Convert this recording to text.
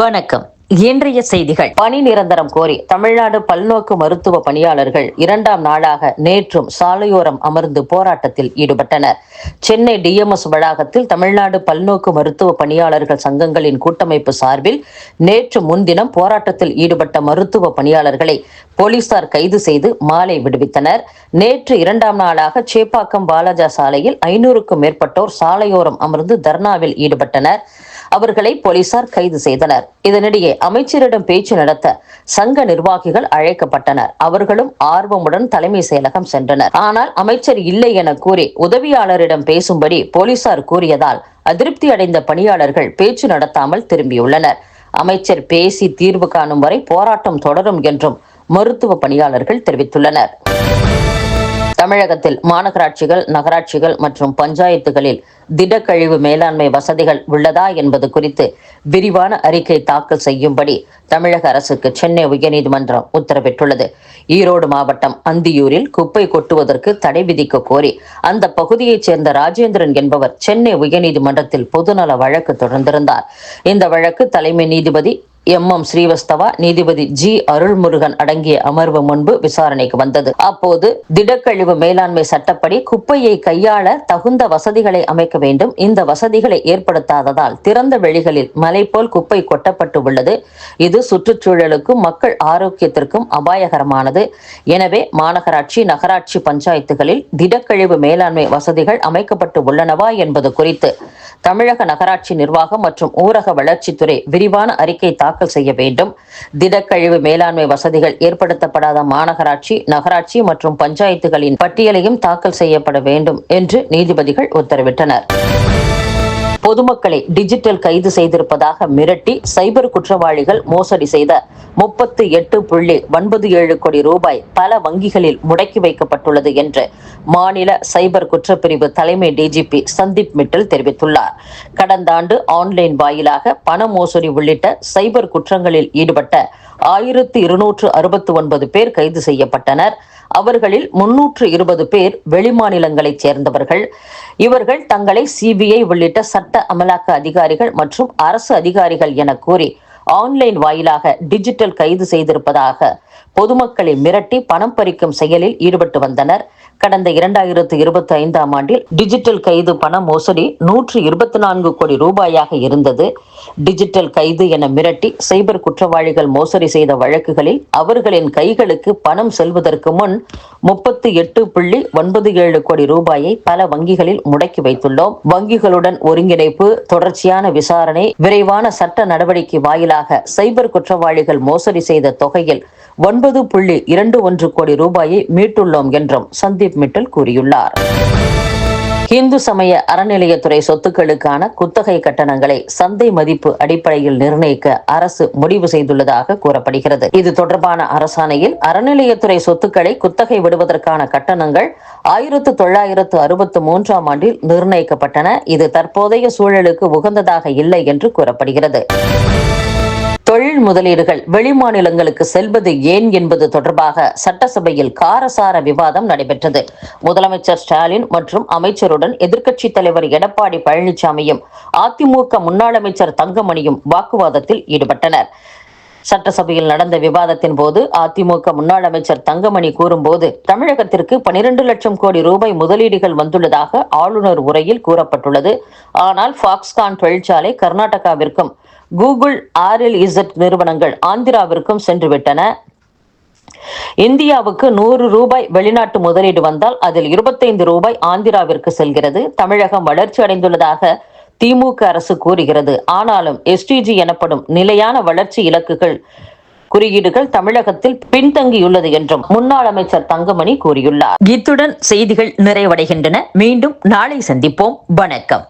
வணக்கம். இன்றைய செய்திகள். பணி நிரந்தரம் கோரி தமிழ்நாடு பல்நோக்கு மருத்துவ பணியாளர்கள் இரண்டாம் நாளாக நேற்றும் சாலையோரம் அமர்ந்து போராட்டத்தில் ஈடுபட்டனர். சென்னை டிஎம்எஸ் வளாகத்தில் தமிழ்நாடு பல்நோக்கு மருத்துவ பணியாளர்கள் சங்கங்களின் கூட்டமைப்பு சார்பில் நேற்று முன்தினம் போராட்டத்தில் ஈடுபட்ட மருத்துவ பணியாளர்களை போலீசார் கைது செய்து மாலை விடுவித்தனர். நேற்று இரண்டாம் நாளாக சேப்பாக்கம் பாலாஜா சாலையில் ஐநூறுக்கும் மேற்பட்டோர் சாலையோரம் அமர்ந்து தர்ணாவில் ஈடுபட்டனர். அவர்களை போலீசார் கைது செய்தனர். இதனிடையே அமைச்சரிடம் பேச்சு நடத்த சங்க நிர்வாகிகள் அழைக்கப்பட்டனர். அவர்களும் ஆர்வமுடன் தலைமை செயலகம் சென்றனர். ஆனால் அமைச்சர் இல்லை என கூறி உதவியாளரிடம் பேசும்படி போலீசார் கூறியதால் அதிருப்தி அடைந்த பணியாளர்கள் பேச்சு நடத்தாமல் திரும்பியுள்ளனர். அமைச்சர் பேசி தீர்வு காணும் வரை போராட்டம் தொடரும் என்றும் மருத்துவ பணியாளர்கள் தெரிவித்துள்ளனர். தமிழகத்தில் மாநகராட்சிகள் நகராட்சிகள் மற்றும் பஞ்சாயத்துகளில் திடக்கழிவு மேலாண்மை வசதிகள் உள்ளதா என்பது குறித்து விரிவான அறிக்கை தாக்கல் செய்யும்படி தமிழக அரசுக்கு சென்னை உயர்நீதிமன்றம் உத்தரவிட்டுள்ளது. ஈரோடு மாவட்டம் அந்தியூரில் குப்பை கொட்டுவதற்கு தடை விதிக்க கோரி அந்த பகுதியைச் சேர்ந்த ராஜேந்திரன் என்பவர் சென்னை உயர்நீதிமன்றத்தில் பொதுநல வழக்கு தொடர்ந்திருந்தார். இந்த வழக்கு தலைமை நீதிபதி எம் எம் ஸ்ரீவஸ்தவா நீதிபதி ஜி அருள்முருகன் அடங்கிய அமர்வு முன்பு விசாரணைக்கு வந்தது. அப்போது திடக்கழிவு மேலாண்மை சட்டப்படி குப்பையை கையாள தகுந்த வசதிகளை அமைக்க வேண்டும். இந்த வசதிகளை ஏற்படுத்தாததால் திறந்த வெளிகளில் மலை போல் குப்பை கொட்டப்பட்டு உள்ளது. இது சுற்றுச்சூழலுக்கும் மக்கள் ஆரோக்கியத்திற்கும் அபாயகரமானது. எனவே மாநகராட்சி நகராட்சி பஞ்சாயத்துகளில் திடக்கழிவு மேலாண்மை வசதிகள் அமைக்கப்பட்டு உள்ளனவா என்பது குறித்து தமிழக நகராட்சி நிர்வாகம் மற்றும் ஊரக வளர்ச்சித்துறை விரிவான அறிக்கை தாக்கல் செய்ய வேண்டும். திடக்கழிவு மேலாண்மை வசதிகள் ஏற்படுத்தப்படாத மாநகராட்சி நகராட்சி மற்றும் பஞ்சாயத்துகளின் பட்டியலையும் தாக்கல் செய்யப்பட வேண்டும் என்று நீதிபதிகள் உத்தரவிட்டனர். பொதுமக்களை டிஜிட்டல் கைது செய்திருப்பதாக மிரட்டி சைபர் குற்றவாளிகள் மோசடி செய்த முப்பத்து எட்டு புள்ளி ஒன்பது ஏழு கோடி ரூபாய் பல வங்கிகளில் முடக்கி வைக்கப்பட்டுள்ளது என்று மாநில சைபர் குற்றப்பிரிவு தலைமை டிஜிபி சந்தீப் மிட்டல் தெரிவித்துள்ளார். கடந்த ஆண்டு ஆன்லைன் வாயிலாக பண மோசடி உள்ளிட்ட சைபர் குற்றங்களில் ஈடுபட்ட ஆயிரத்து இருநூற்று அறுபத்தி ஒன்பது பேர் கைது செய்யப்பட்டனர். அவர்களில் முன்னூற்று இருபது பேர் வெளிமாநிலங்களைச் சேர்ந்தவர்கள். இவர்கள் தங்களை சிபிஐ உள்ளிட்ட சட்ட அமலாக்க அதிகாரிகள் மற்றும் அரசு அதிகாரிகள் என கூறி ஆன்லைன் வாயிலாக டிஜிட்டல் கைது செய்திருப்பதாக பொதுமக்களை மிரட்டி பணம் பறிக்கும் செயலில் ஈடுபட்டு வந்தனர். கடந்த இரண்டாயிரத்து இருபத்தி ஐந்தாம் ஆண்டில் டிஜிட்டல் கைது பண மோசடி நூற்று இருபத்தி நான்கு கோடி ரூபாயாக இருந்தது. டிஜிட்டல் கைது என மிரட்டி சைபர் குற்றவாளிகள் மோசடி செய்த வழக்குகளில் அவர்களின் கைகளுக்கு பணம் செல்வதற்கு முன் முப்பத்தி எட்டு புள்ளி ஒன்பது ஏழு கோடி ரூபாயை பல வங்கிகளில் முடக்கி வைத்துள்ளோம். வங்கிகளுடன் ஒருங்கிணைப்பு தொடர்ச்சியான விசாரணை விரைவான சட்ட நடவடிக்கை வாயிலாக சைபர் குற்றவாளிகள் மோசடி செய்த தொகையில் ஒன்பது புள்ளி இரண்டு ஒன்று கோடி ரூபாயை மீட்டுள்ளோம் என்றும் சந்தீப் மிட்டல் கூறியுள்ளார். இந்து சமய அறநிலையத்துறை சொத்துக்களுக்கான குத்தகை கட்டணங்களை சந்தை மதிப்பு அடிப்படையில் நிர்ணயிக்க அரசு முடிவு செய்துள்ளதாக கூறப்படுகிறது. இது தொடர்பான அரசாணையில் அறநிலையத்துறை சொத்துக்களை குத்தகை விடுவதற்கான கட்டணங்கள் ஆயிரத்து தொள்ளாயிரத்து அறுபத்து மூன்றாம் ஆண்டில் நிர்ணயிக்கப்பட்டன. இது தற்போதைய சூழலுக்கு உகந்ததாக இல்லை என்று கூறப்படுகிறது. தொழில் முதலீடுகள் வெளிமாநிலங்களுக்கு செல்வது ஏன் என்பது தொடர்பாக சட்டசபையில் காரசார விவாதம் நடைபெற்றது. முதலமைச்சர் ஸ்டாலின் மற்றும் அமைச்சருடன் எதிர்க்கட்சித் தலைவர் எடப்பாடி பழனிசாமியும் அதிமுக முன்னாள் அமைச்சர் தங்கமணியும் வாக்குவாதத்தில் ஈடுபட்டனர். சட்டசபையில் நடந்த விவாதத்தின் போது அதிமுக முன்னாள் அமைச்சர் தங்கமணி கூறும்போது தமிழகத்திற்கு பனிரெண்டு லட்சம் கோடி ரூபாய் முதலீடுகள் வந்துள்ளதாக ஆளுநர் உரையில் கூறப்பட்டுள்ளது. ஆனால் ஃபாக்ஸ்கான் தொழிற்சாலை கர்நாடகாவிற்கும் கூகுள் ஆர்எல் இசட் நிறுவனங்கள் ஆந்திராவிற்கும் சென்றுவிட்டன. இந்தியாவுக்கு நூறு ரூபாய் வெளிநாட்டு முதலீடு வந்தால் அதில் இருபத்தைந்து ரூபாய் ஆந்திராவிற்கு செல்கிறது. தமிழகம் வளர்ச்சி அடைந்துள்ளதாக திமுக அரசு கூறுகிறது. ஆனாலும் எஸ்டிஜி எனப்படும் நிலையான வளர்ச்சி இலக்குகள் குறியீடுகள் தமிழகத்தில் பின்தங்கியுள்ளது என்றும் முன்னாள் அமைச்சர் தங்கமணி கூறியுள்ளார். இத்துடன் செய்திகள் நிறைவடைகின்றன. மீண்டும் நாளை சந்திப்போம். வணக்கம்.